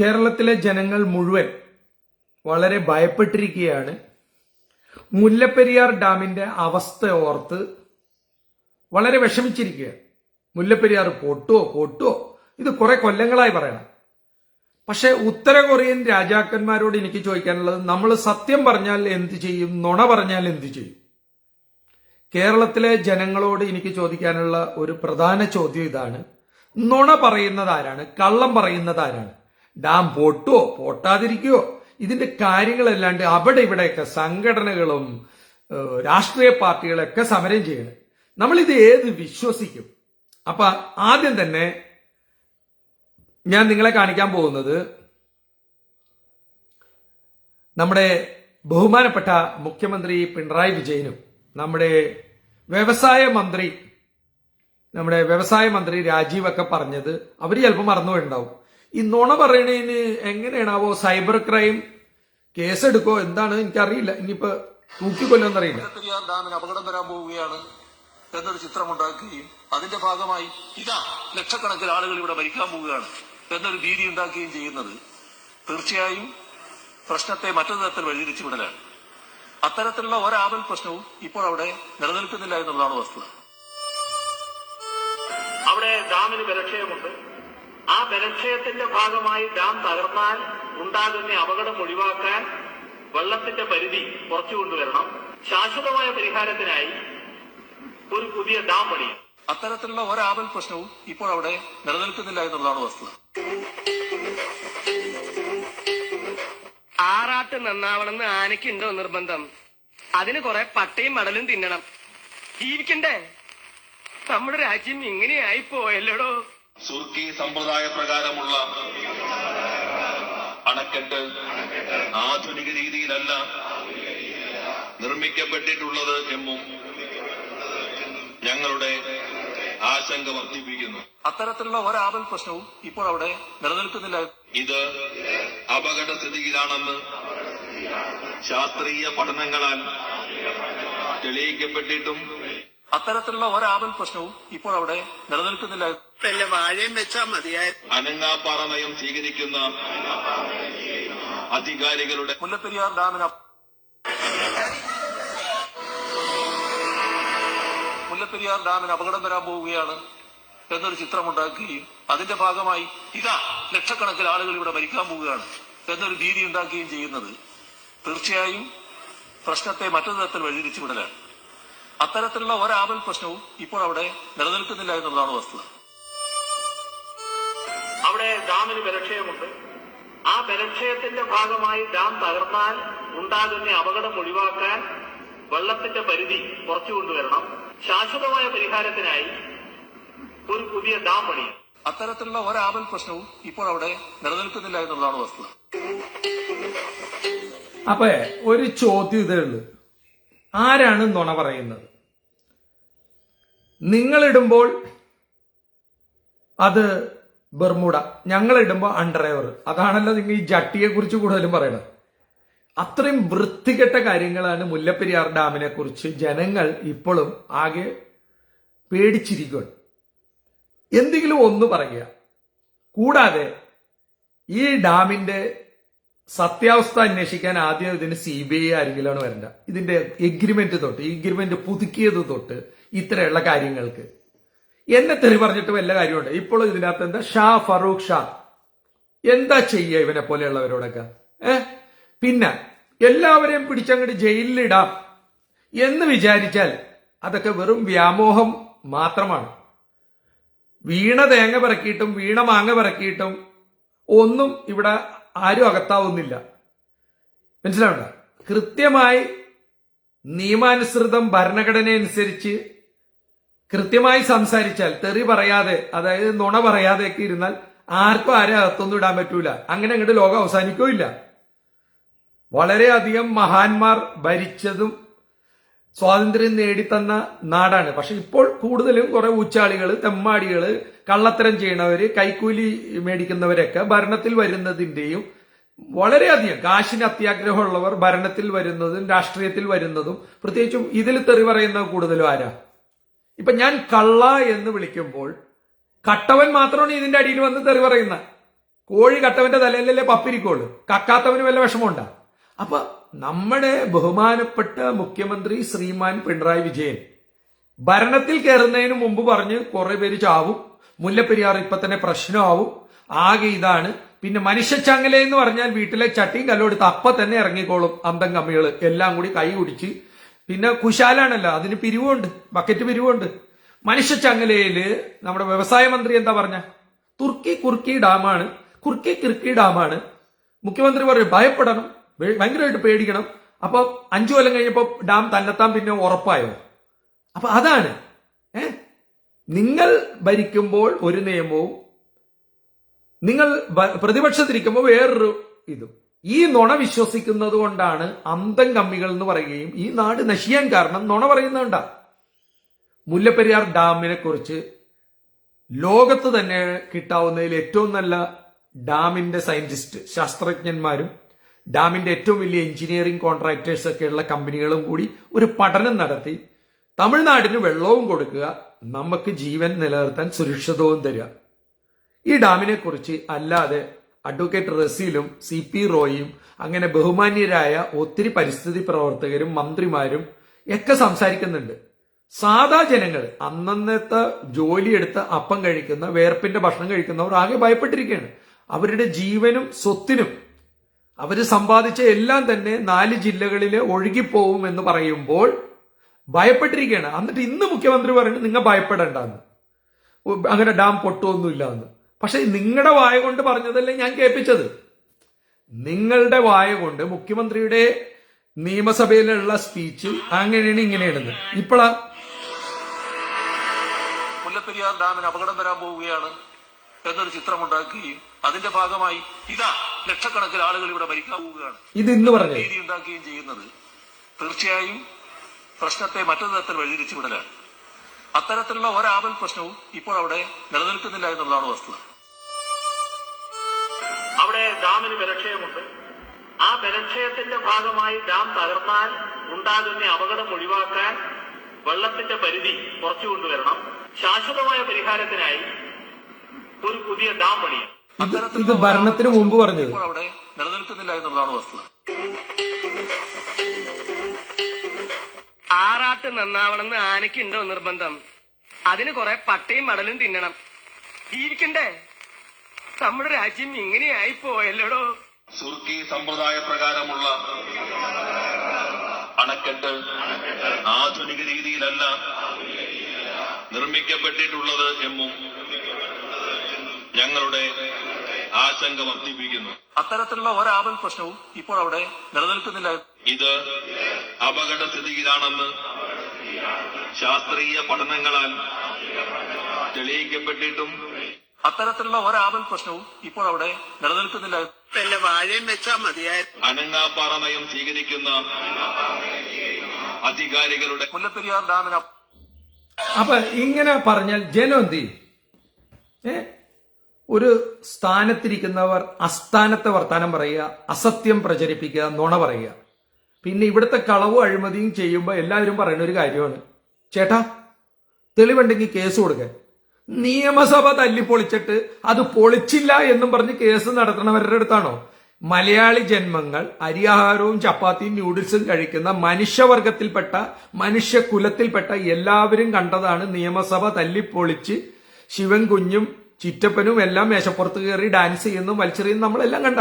കേരളത്തിലെ ജനങ്ങൾ മുഴുവൻ വളരെ ഭയപ്പെട്ടിരിക്കുകയാണ്. മുല്ലപ്പെരിയാർ ഡാമിന്റെ അവസ്ഥ ഓർത്ത് വളരെ വിഷമിച്ചിരിക്കുക മുല്ലപ്പെരിയാർ പൊട്ടുവോ പൊട്ടുവോ? ഇത് കുറെ കൊല്ലങ്ങളായി പറയണം. പക്ഷെ ഉത്തര കൊറിയൻ രാജാക്കന്മാരോട് എനിക്ക് ചോദിക്കാനുള്ളത് നമ്മൾ സത്യം പറഞ്ഞാൽ എന്ത് ചെയ്യും? നുണ പറഞ്ഞാൽ എന്ത് ചെയ്യും? കേരളത്തിലെ ജനങ്ങളോട് എനിക്ക് ചോദിക്കാനുള്ള ഒരു പ്രധാന ചോദ്യം ഇതാണ്. നുണ പറയുന്നത് ആരാണ്? കള്ളം പറയുന്നത് ആരാണ്? ഡാം പൊട്ടുവോ പൊട്ടാതിരിക്കുവോ ഇതിന്റെ കാര്യങ്ങളല്ലാണ്ട് അവിടെ ഇവിടെയൊക്കെ സംഘടനകളും രാഷ്ട്രീയ പാർട്ടികളൊക്കെ സമരം ചെയ്യണം. നമ്മൾ ഇത് ഏത് വിശ്വസിക്കും? അപ്പൊ ആദ്യം തന്നെ ഞാൻ നിങ്ങളെ കാണിക്കാൻ പോകുന്നത് നമ്മുടെ ബഹുമാനപ്പെട്ട മുഖ്യമന്ത്രി പിണറായി വിജയനും നമ്മുടെ വ്യവസായ മന്ത്രി നമ്മുടെ വ്യവസായ മന്ത്രി രാജീവൊക്കെ പറഞ്ഞത് അവർ ചിലപ്പോൾ മറന്നുപോയിട്ടുണ്ടാവും. ഈ നുണ പറയണതിന് എങ്ങനെയാണാവോ സൈബർ ക്രൈം കേസെടുക്കോ? എന്താണ്? എനിക്കറിയില്ല. ഇനിയിപ്പോ തൂക്കിക്കൊല്ലോന്നറിയില്ല പെരിയാർ അപകടം വരാൻ പോവുകയാണ് എന്നൊരു ചിത്രമുണ്ടാക്കുകയും അതിന്റെ ഭാഗമായി ഇതാ ലക്ഷക്കണക്കിന് ആളുകൾ ഇവിടെ മരിക്കാൻ പോവുകയാണ് എന്നൊരു ഭീതി ഉണ്ടാക്കുകയും ചെയ്യുന്നത് തീർച്ചയായും പ്രശ്നത്തെ മറ്റൊരു തരത്തിൽ വഴിതിരിച്ചു വിടലാണ് അത്തരത്തിലുള്ള ഒരാപൽ പ്രശ്നവും ഇപ്പോൾ അവിടെ നിലനിൽക്കുന്നില്ല എന്നുള്ളതാണ് വസ്തുത. അവിടെ ഡാമിന് ബലക്ഷയമുണ്ട് ആ ബലക്ഷയത്തിന്റെ ഭാഗമായി ഡാം തകർന്നാൽ ഉണ്ടാകുന്ന അപകടം ഒഴിവാക്കാൻ വെള്ളത്തിന്റെ പരിധി കുറച്ചു കൊണ്ടുവരണം. ശാശ്വതമായ പരിഹാരത്തിനായി ഒരു പുതിയ ഡാം പണിയും അത്തരത്തിലുള്ള ഒരാപൽ പ്രശ്നവും ഇപ്പോൾ അവിടെ നിലനിൽക്കുന്നില്ല എന്നുള്ളതാണ് വസ്തുത. ആറാട്ട് നന്നാവണമെന്ന് ആനയ്ക്കുണ്ടോ നിർബന്ധം? അതിന് കുറെ പട്ടയും മടലും തിന്നണം. ജീവിക്കണ്ടേ? നമ്മുടെ രാജ്യം ഇങ്ങനെയായി പോയല്ലോടോ? സുർക്കി സമ്പ്രദായ പ്രകാരമുള്ള അണക്കെട്ട് ആധുനിക രീതിയിലല്ല നിർമ്മിക്കപ്പെട്ടിട്ടുള്ളത് എന്നും ഞങ്ങളുടെ ആശങ്ക വർദ്ധിപ്പിക്കുന്നു. അത്തരത്തിലുള്ള ഒരാപൽ പ്രശ്നവും ഇപ്പോൾ അവിടെ നിലനിൽക്കുന്നില്ല. ഇത് അപകടസ്ഥിതിയിലാണെന്ന് ശാസ്ത്രീയ പഠനങ്ങളാൽ തെളിയിക്കപ്പെട്ടിട്ടും അത്തരത്തിലുള്ള ഒരാപൽ പ്രശ്നവും ഇപ്പോൾ അവിടെ നിലനിൽക്കുന്നില്ല. വല്ല വാഴയും വെച്ചാൽ മതിയായ. അനങ്ങാപ്പാറ നയം സ്വീകരിക്കുന്ന അധികാരികളുടെ മുല്ലപ്പെരിയാർ ഡാമിന് മുല്ലപ്പെരിയാർ ഡാമിന് അപകടം വരാൻ പോവുകയാണ് എന്നൊരു ചിത്രമുണ്ടാക്കുകയും അതിന്റെ ഭാഗമായി ഇതാ ലക്ഷക്കണക്കിന് ആളുകൾ ഇവിടെ മരിക്കാൻ പോവുകയാണ് എന്നൊരു ഭീതി ഉണ്ടാക്കുകയും ചെയ്യുന്നത്. തീർച്ചയായും പ്രശ്നത്തെ മറ്റൊരു തരത്തിൽ വഴിതിരിച്ചു വിടലാണ് അത്തരത്തിലുള്ള ഒരാപൽ പ്രശ്നവും ഇപ്പോൾ അവിടെ നിലനിൽക്കുന്നില്ല എന്നുള്ളതാണ് വസ്തുത. അവിടെ ഡാമിന് ബലക്ഷയമുണ്ട്. ആ ബലക്ഷയത്തിന്റെ ഭാഗമായി ഡാം തകർന്നാൽ ഉണ്ടാകുന്ന അപകടം ഒഴിവാക്കാൻ വെള്ളത്തിന്റെ പരിധി കുറച്ചു കൊണ്ടുവരണം. ശാശ്വതമായ പരിഹാരത്തിനായി ഒരു പുതിയ ഡാം പണിയും അത്തരത്തിലുള്ള ഒരാപൽ പ്രശ്നവും ഇപ്പോൾ അവിടെ നിലനിൽക്കുന്നില്ല എന്നുള്ളതാണ് വസ്തുത. അപ്പൊ ഒരു ചോദ്യം ഇതേ ഉള്ളൂ. ആരാണ് നുണ പറയുന്നത്? നിങ്ങളിടുമ്പോൾ അത് ബർമുഡ ഞങ്ങളിടുമ്പോൾ അണ്ടർവെയർ അതാണല്ലോ നിങ്ങൾ ഈ ജട്ടിയെ കുറിച്ച് കൂടുതലും പറയണത് അത്രയും വൃത്തികെട്ട കാര്യങ്ങളാണ് മുല്ലപ്പെരിയാർ ഡാമിനെ കുറിച്ച് ജനങ്ങൾ ഇപ്പോഴും ആകെ പേടിച്ചിരിക്കുകയാണ്. എന്തെങ്കിലും ഒന്ന് പറയുക. കൂടാതെ ഈ ഡാമിന്റെ സത്യാവസ്ഥ അന്വേഷിക്കാൻ ആദ്യം ഇതിന് സി ബി ഐ ആരെങ്കിലാണ് വരേണ്ട. ഇതിന്റെ എഗ്രിമെന്റ് തൊട്ട് എഗ്രിമെന്റ് പുതുക്കിയത് തൊട്ട് ഇത്രയുള്ള കാര്യങ്ങൾക്ക്. എന്നെ തെറി പറഞ്ഞിട്ട് വല്ല കാര്യമുണ്ട്. ഇപ്പോൾ ഇതിനകത്ത് എന്താ? ഷാ ഫറൂഖ് ഷാ. എന്താ ചെയ്യുക ഇവനെ പോലെയുള്ളവരോടൊക്കെ? ഏ? പിന്നെ എല്ലാവരെയും പിടിച്ചങ്ങോട്ട് ജയിലിലിടാം എന്ന് വിചാരിച്ചാൽ അതൊക്കെ വെറും വ്യാമോഹം മാത്രമാണ്. വീണ തേങ്ങ പിറക്കിയിട്ടും വീണ മാങ്ങ പിറക്കിയിട്ടും ഒന്നും ഇവിടെ ആരും അകത്താവുന്നില്ല. മനസ്സിലാവണ്ട കൃത്യമായി നിയമാനുസൃതം ഭരണഘടന അനുസരിച്ച് കൃത്യമായി സംസാരിച്ചാൽ തെറി പറയാതെ അതായത് നുണ പറയാതെ ഒക്കെ ഇരുന്നാൽ ആർക്കും ആരെ അകത്തൊന്നും ഇടാൻ പറ്റൂല. അങ്ങനെ അങ്ങോട്ട് ലോകം അവസാനിക്കുകയില്ല. വളരെയധികം മഹാന്മാർ ഭരിച്ചതും സ്വാതന്ത്ര്യം നേടിത്തന്ന നാടാണ്. പക്ഷെ ഇപ്പോൾ കൂടുതലും കുറെ ഊച്ചാളികൾ തെമ്മാടികൾ കള്ളത്തരം ചെയ്യണവര് കൈക്കൂലി മേടിക്കുന്നവരൊക്കെ ഭരണത്തിൽ വരുന്നതിന്റെയും വളരെയധികം കാശിന് അത്യാഗ്രഹമുള്ളവർ ഭരണത്തിൽ വരുന്നതും രാഷ്ട്രീയത്തിൽ വരുന്നതും പ്രത്യേകിച്ചും ഇതിൽ തെറി പറയുന്ന കൂടുതലും ആരാ? ഇപ്പൊ ഞാൻ കള്ള എന്ന് വിളിക്കുമ്പോൾ കട്ടവൻ മാത്രമാണ് ഇതിന്റെ അടിയിൽ വന്ന് തെറി പറയുന്ന കോഴി കട്ടവന്റെ തലയിലല്ലേ പപ്പിരിക്കുള്ളൂ. കക്കാത്തവന് വല്ല വിഷമമുണ്ടാ? അപ്പൊ നമ്മുടെ ബഹുമാനപ്പെട്ട മുഖ്യമന്ത്രി ശ്രീമാൻ പിണറായി വിജയൻ ഭരണത്തിൽ കയറുന്നതിന് മുമ്പ് പറഞ്ഞ് കുറെ പേര് ചാവും. മുല്ലപ്പെരിയാർ ഇപ്പൊ തന്നെ പ്രശ്നമാവും. ആകെ ഇതാണ്. പിന്നെ മനുഷ്യച്ചങ്ങല എന്ന് പറഞ്ഞാൽ വീട്ടിലെ ചട്ടിയും കല്ലും എടുത്ത് അപ്പൊ തന്നെ ഇറങ്ങിക്കോളും അന്തം കമ്മികൾ എല്ലാം കൂടി കൈ കുടിച്ച്. പിന്നെ കുശാലാണല്ലോ അതിന് പിരിവുണ്ട് ബക്കറ്റ് പിരിവുണ്ട്. മനുഷ്യച്ചങ്ങലയിൽ നമ്മുടെ വ്യവസായ മന്ത്രി എന്താ പറഞ്ഞ? തുർക്കി കുർക്കി ഡാമാണ് കുർക്കി കിർക്കി ഡാമാണ്. മുഖ്യമന്ത്രി പറയും ഭയപ്പെടണം. ഭയ- ഭയങ്കരമായിട്ട് പേടിക്കണം. അപ്പൊ അഞ്ചു കൊല്ലം കഴിഞ്ഞപ്പോ ഡാം തന്നെത്താൻ പിന്നെ ഉറപ്പായോ? അപ്പൊ അതാണ്. ഏ? നിങ്ങൾ ഭരിക്കുമ്പോൾ ഒരു നിയമവും നിങ്ങൾ പ്രതിപക്ഷത്തിരിക്കുമ്പോൾ വേറൊരു ഇതും. ഈ നുണ വിശ്വസിക്കുന്നത് കൊണ്ടാണ് അന്തം കമ്മികൾ എന്ന് പറയുകയും ഈ നാട് നശിയാൻ കാരണം നുണ പറയുന്നുണ്ട മുല്ലപ്പെരിയാർ ഡാമിനെ കുറിച്ച് ലോകത്ത് തന്നെ കിട്ടാവുന്നതിൽ ഏറ്റവും നല്ല ഡാമിന്റെ സയന്റിസ്റ്റ് ശാസ്ത്രജ്ഞന്മാരും ഡാമിന്റെ ഏറ്റവും വലിയ എഞ്ചിനീയറിംഗ് കോൺട്രാക്ടേഴ്സ് ഒക്കെയുള്ള കമ്പനികളും കൂടി ഒരു പഠനം നടത്തി. തമിഴ്നാടിന് വെള്ളവും കൊടുക്കുക നമുക്ക് ജീവൻ നിലനിർത്താൻ സുരക്ഷിതവും തരിക. ഈ ഡാമിനെ കുറിച്ച് അല്ലാതെ അഡ്വക്കേറ്റ് റസീലും സി പി റോയും അങ്ങനെ ബഹുമാന്യരായ ഒത്തിരി പരിസ്ഥിതി പ്രവർത്തകരും മന്ത്രിമാരും ഒക്കെ സംസാരിക്കുന്നുണ്ട്. സാധാ ജനങ്ങൾ അന്നന്നത്തെ ജോലിയെടുത്ത് അപ്പം കഴിക്കുന്ന വേർപ്പിന്റെ ഭക്ഷണം കഴിക്കുന്നവർ ആകെ ഭയപ്പെട്ടിരിക്കുകയാണ്. അവരുടെ ജീവനും സ്വത്തിനും അവർ സമ്പാദിച്ച എല്ലാം തന്നെ നാല് ജില്ലകളിൽ ഒഴുകിപ്പോവും എന്ന് പറയുമ്പോൾ ഭയപ്പെട്ടിരിക്കുകയാണ്. എന്നിട്ട് ഇന്ന് മുഖ്യമന്ത്രി പറയുന്നത് നിങ്ങൾ ഭയപ്പെടണ്ടെന്ന്. അങ്ങനെ ഡാം പൊട്ടുമൊന്നുമില്ല എന്ന് പക്ഷെ നിങ്ങളുടെ വായ കൊണ്ട് പറഞ്ഞതല്ലേ ഞാൻ കേൾപ്പിച്ചത്. നിങ്ങളുടെ വായ കൊണ്ട് മുഖ്യമന്ത്രിയുടെ നിയമസഭയിലുള്ള സ്പീച്ച് അങ്ങനെയാണ് ഇങ്ങനെയാണെന്ന്. ഇപ്പോഴാ മുല്ലപ്പെരിയാർ ഡാമിന് അപകടം വരാൻ പോവുകയാണ്. എന്നൊരു ചിത്രമുണ്ടാക്കുകയും അതിന്റെ ഭാഗമായി ഇതാ ലക്ഷക്കണക്കിന് ആളുകൾ ഇവിടെ മരിക്കാൻ പോവുകയാണ് ഇത് ഇന്ന് പറഞ്ഞത്. രീതി ഉണ്ടാക്കുകയും ചെയ്യുന്നത്. തീർച്ചയായും പ്രശ്നത്തെ മറ്റൊരു തരത്തിൽ വഴിതിരിച്ചു വിടലാണ്. അത്തരത്തിലുള്ള ഒരാപൽ പ്രശ്നവും ഇപ്പോൾ അവിടെ നിലനിൽക്കുന്നില്ല എന്നുള്ളതാണ് വസ്തുത. അവിടെ ഡാമിന് ബലക്ഷയമുണ്ട് ആ ബലക്ഷയത്തിന്റെ ഭാഗമായി ഡാം തകർന്നാൽ ഉണ്ടാകുന്ന അപകടം ഒഴിവാക്കാൻ വെള്ളത്തിന്റെ പരിധി കുറച്ചു കൊണ്ടുവരണം. ശാശ്വതമായ പരിഹാരത്തിനായി ഒരു പുതിയ ഡാം പണിയും. ഇത് ഭരണത്തിന് മുമ്പ് പറഞ്ഞത്. അവിടെ നിലനിൽക്കുന്നില്ല എന്നുള്ളതാണ് വസ്തുത. ആറാട്ട് നന്നാവണമെന്ന് ആനയ്ക്കുണ്ടോ നിർബന്ധം? അതിന് കുറെ പട്ടയും മടലും തിന്നണം. ജീവിക്കണ്ടേ നമ്മുടെ രാജ്യം ഇങ്ങനെയായി പോയല്ലോടോ? സുർക്കി സമ്പ്രദായ പ്രകാരമുള്ള അണക്കെട്ട് ആധുനിക രീതിയിലല്ല നിർമ്മിക്കപ്പെട്ടിട്ടുള്ളത് എന്നും ഞങ്ങളുടെ ആശങ്ക വർദ്ധിപ്പിക്കുന്നു. അത്തരത്തിലുള്ള ഒരാപൽ പ്രശ്നവും ഇപ്പോൾ അവിടെ നിലനിൽക്കുന്നില്ല. ഇത് അപകടസ്ഥിതിയിലാണെന്ന് ശാസ്ത്രീയ പഠനങ്ങളാൽ തെളിയിക്കപ്പെട്ടിട്ടും അത്തരത്തിലുള്ള ഒരാപൽ പ്രശ്നവും ഇപ്പോൾ അവിടെ നിലനിൽക്കുന്നില്ല. പിന്നെ വാഴയും വെച്ചാൽ മതിയായിരുന്നു അനങ്ങാപ്പാറ നയം സ്വീകരിക്കുന്ന അധികാരികളുടെ മുല്ലപ്പെരിയാർ ഡാമിന് അപ- അപ്പൊ ഇങ്ങനെ പറഞ്ഞാൽ ജനം എന്ത് ചെയ്യും? ഏ? ഒരു സ്ഥാനത്തിരിക്കുന്നവർ അസ്ഥാനത്തെ വർത്താനം പറയുക അസത്യം പ്രചരിപ്പിക്കുക നുണ പറയുക. പിന്നെ ഇവിടുത്തെ കളവും അഴിമതിയും ചെയ്യുമ്പോൾ എല്ലാവരും പറയുന്ന ഒരു കാര്യമാണ്. ചേട്ടാ തെളിവുണ്ടെങ്കിൽ കേസ് കൊടുക്കാൻ നിയമസഭ തല്ലിപ്പൊളിച്ചിട്ട് അത് പൊളിച്ചില്ല എന്നും പറഞ്ഞ് കേസ് നടത്തുന്നവരുടെ അടുത്താണോ? മലയാളി ജന്മങ്ങൾ അരിയാഹാരവും ചപ്പാത്തിയും ന്യൂഡിൽസും കഴിക്കുന്ന മനുഷ്യവർഗത്തിൽപ്പെട്ട മനുഷ്യകുലത്തിൽപ്പെട്ട എല്ലാവരും കണ്ടതാണ് നിയമസഭ തല്ലിപ്പൊളിച്ച് ശിവൻ കുഞ്ഞും ചിറ്റപ്പനും എല്ലാം മേശപ്പുറത്ത് കയറി ഡാൻസ് ചെയ്യുന്നു മത്സരിയുന്നു നമ്മളെല്ലാം കണ്ട.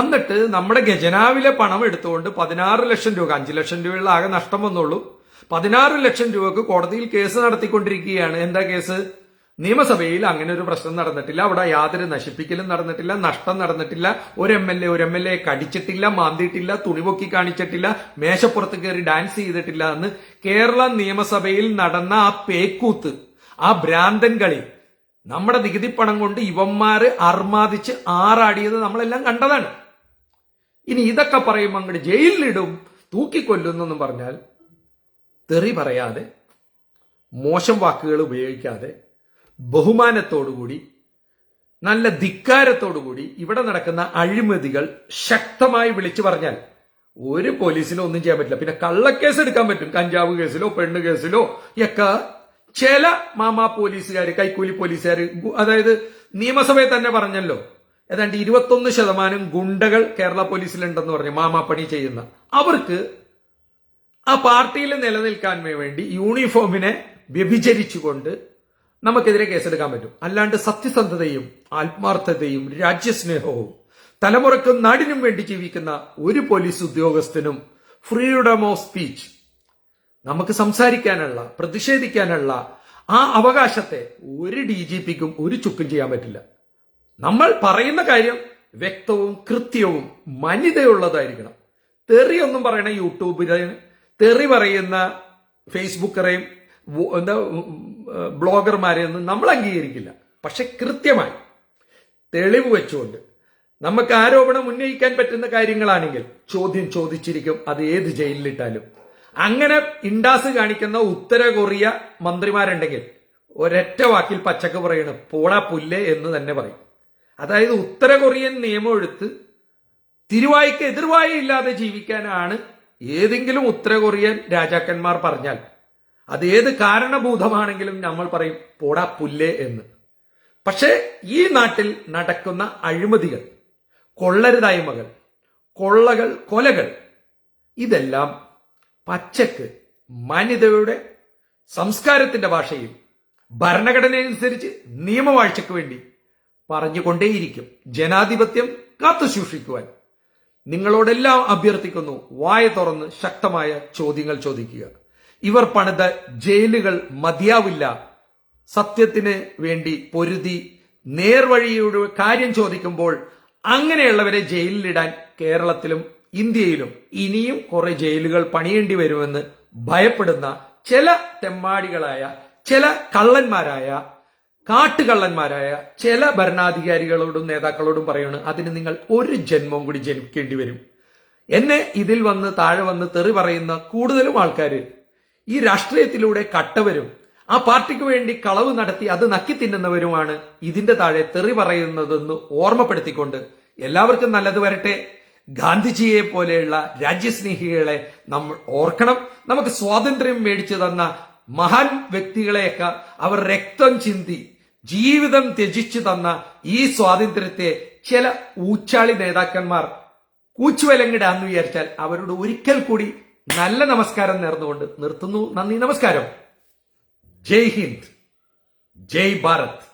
എന്നിട്ട് നമ്മുടെ ഖജനാവിലെ പണം എടുത്തുകൊണ്ട് പതിനാറ് ലക്ഷം രൂപ അഞ്ചു ലക്ഷം രൂപയുള്ള ആകെ നഷ്ടം വന്നുള്ളൂ. പതിനാറ് ലക്ഷം രൂപക്ക് കോടതിയിൽ കേസ് നടത്തിക്കൊണ്ടിരിക്കുകയാണ്. എന്താ കേസ്? നിയമസഭയിൽ അങ്ങനെ ഒരു പ്രശ്നം നടന്നിട്ടില്ല. അവിടെ യാതൊരു നശിപ്പിക്കലും നടന്നിട്ടില്ല നഷ്ടം നടന്നിട്ടില്ല. ഒരു എം എൽ എ ഒരു എം എൽ എ കടിച്ചിട്ടില്ല മാന്തിയിട്ടില്ല തുണിപൊക്കി കാണിച്ചിട്ടില്ല മേശപ്പുറത്ത് കയറി ഡാൻസ് ചെയ്തിട്ടില്ല എന്ന് കേരള നിയമസഭയിൽ നടന്ന ആ പേക്കൂത്ത് ആ ഭ്രാന്തൻ കളി നമ്മുടെ നികുതി പണം കൊണ്ട് ഇവന്മാര് അർമാദിച്ച് ആറാടിയത് നമ്മളെല്ലാം കണ്ടതാണ്. ഇനി ഇതൊക്കെ പറയുമ്പോൾ അങ്ങോട്ട് ജയിലിലിടും തൂക്കിക്കൊല്ലുന്നെന്നും പറഞ്ഞാൽ തെറി പറയാതെ മോശം വാക്കുകൾ ഉപയോഗിക്കാതെ ബഹുമാനത്തോടുകൂടി നല്ല ധിക്കാരത്തോടുകൂടി ഇവിടെ നടക്കുന്ന അഴിമതികൾ ശക്തമായി വിളിച്ചു പറഞ്ഞാൽ ഒരു പോലീസിനോ ഒന്നും ചെയ്യാൻ പറ്റില്ല. പിന്നെ കള്ളക്കേസ് എടുക്കാൻ പറ്റും. കഞ്ചാവ് കേസിലോ പെണ്ണ് കേസിലോ ഒക്കെ ചില മാമാ പോലീസുകാർ കൈക്കൂലി പോലീസുകാർ അതായത് നിയമസഭയിൽ തന്നെ പറഞ്ഞല്ലോ. ഏതാണ്ട് ഇരുപത്തൊന്ന് ശതമാനം ഗുണ്ടകൾ കേരള പോലീസിലുണ്ടെന്ന് പറഞ്ഞു മാമാപ്പണി ചെയ്യുന്ന. അവർക്ക് ആ പാർട്ടിയിൽ നിലനിൽക്കാൻ വേണ്ടി യൂണിഫോമിനെ വ്യഭിചരിച്ചുകൊണ്ട് നമുക്കെതിരെ കേസെടുക്കാൻ പറ്റും. അല്ലാണ്ട് സത്യസന്ധതയും ആത്മാർത്ഥതയും രാജ്യസ്നേഹവും തലമുറക്കും നാടിനും വേണ്ടി ജീവിക്കുന്ന ഒരു പോലീസ് ഉദ്യോഗസ്ഥനും ഫ്രീഡം ഓഫ് സ്പീച്ച് നമുക്ക് സംസാരിക്കാനുള്ള പ്രതിഷേധിക്കാനുള്ള ആ അവകാശത്തെ ഒരു ഡി ജി പിക്കും ഒരു ചുക്കും ചെയ്യാൻ പറ്റില്ല. നമ്മൾ പറയുന്ന കാര്യം വ്യക്തവും കൃത്യവും മനിതയുള്ളതായിരിക്കണം. തെറി ഒന്നും പറയണ യൂട്യൂബിലെ തെറി പറയുന്ന ഫേസ്ബുക്കറെയും എന്താ ബ്ലോഗർമാരെയൊന്നും നമ്മൾ അംഗീകരിക്കില്ല. പക്ഷെ കൃത്യമായി തെളിവ് വെച്ചുകൊണ്ട് നമുക്ക് ആരോപണം ഉന്നയിക്കാൻ പറ്റുന്ന കാര്യങ്ങളാണെങ്കിൽ ചോദ്യം ചോദിച്ചിരിക്കും അത് ഏത് ജയിലിലിട്ടാലും. അങ്ങനെ ഇണ്ടാസ് കാണിക്കുന്ന ഉത്തര കൊറിയ മന്ത്രിമാരുണ്ടെങ്കിൽ ഒരൊറ്റ വാക്കിൽ പച്ചക്ക് പറയണ് പോടാ പുല്ല് എന്ന് തന്നെ പറയും. അതായത് ഉത്തര കൊറിയൻ നിയമം എടുത്ത് തിരുവായിക്ക് എതിർവായ ഇല്ലാതെ ജീവിക്കാനാണ് ഏതെങ്കിലും ഉത്തര കൊറിയൻ രാജാക്കന്മാർ പറഞ്ഞാൽ അത് ഏത് കാരണഭൂതമാണെങ്കിലും നമ്മൾ പറയും പോടാ പുല്ലേ എന്ന്. പക്ഷേ ഈ നാട്ടിൽ നടക്കുന്ന അഴിമതികൾ കൊള്ളരുതായ്മകൾ കൊള്ളകൾ കൊലകൾ ഇതെല്ലാം പച്ചക്ക് മാന്യതയുടെ സംസ്കാരത്തിന്റെ ഭാഷയിൽ ഭരണഘടനയനുസരിച്ച് നിയമവാഴ്ചയ്ക്ക് വേണ്ടി പറഞ്ഞുകൊണ്ടേയിരിക്കും ജനാധിപത്യം കാത്തുസൂക്ഷിക്കുവാൻ. നിങ്ങളോടെല്ലാം അഭ്യർത്ഥിക്കുന്നു വായ തുറന്ന് ശക്തമായ ചോദ്യങ്ങൾ ചോദിക്കുക. ഇവർ പണിത ജയിലുകൾ മതിയാവില്ല. സത്യത്തിന് വേണ്ടി പൊരുതി നേർവഴിയുടെ കാര്യം ചോദിക്കുമ്പോൾ അങ്ങനെയുള്ളവരെ ജയിലിലിടാൻ കേരളത്തിലും ഇന്ത്യയിലും ഇനിയും കുറെ ജയിലുകൾ പണിയേണ്ടി വരുമെന്ന് ഭയപ്പെടുന്ന ചില തെമ്മാടികളായ ചില കള്ളന്മാരായ കാട്ടുകള്ളന്മാരായ ചില ഭരണാധികാരികളോടും നേതാക്കളോടും പറയുന്നു അതിന് നിങ്ങൾ ഒരു ജന്മം കൂടി ജനിക്കേണ്ടി വരും. എന്നെ ഇതിൽ വന്ന് താഴെ വന്ന് തെറി പറയുന്ന കൂടുതലും ആൾക്കാർ ഈ രാഷ്ട്രീയത്തിലൂടെ കട്ടവരും ആ പാർട്ടിക്ക് വേണ്ടി കളവ് നടത്തി അത് നക്കി തിന്നുന്നവരുമാണ് ഇതിന്റെ താഴെ തെറി പറയുന്നതെന്ന് ഓർമ്മപ്പെടുത്തിക്കൊണ്ട് എല്ലാവർക്കും നല്ലത് വരട്ടെ. ഗാന്ധിജിയെ പോലെയുള്ള രാജ്യസ്നേഹികളെ നമ്മൾ ഓർക്കണം. നമുക്ക് സ്വാതന്ത്ര്യം മേടിച്ചു തന്ന മഹാൻ വ്യക്തികളെയൊക്കെ അവർ രക്തം ചിന്തി ജീവിതം ത്യജിച്ചു തന്ന ഈ സ്വാതന്ത്ര്യത്തെ ചില ഊച്ചാളി നേതാക്കന്മാർ കൂച്ചുവലങ്ങിടാന്ന് വിചാരിച്ചാൽ അവരോട് ഒരിക്കൽ കൂടി നല്ല നമസ്കാരം നേർന്നുകൊണ്ട് നിർത്തുന്നു. നന്ദി നമസ്കാരം. ജയ് ഹിന്ദ്. ജയ് ഭാരത്.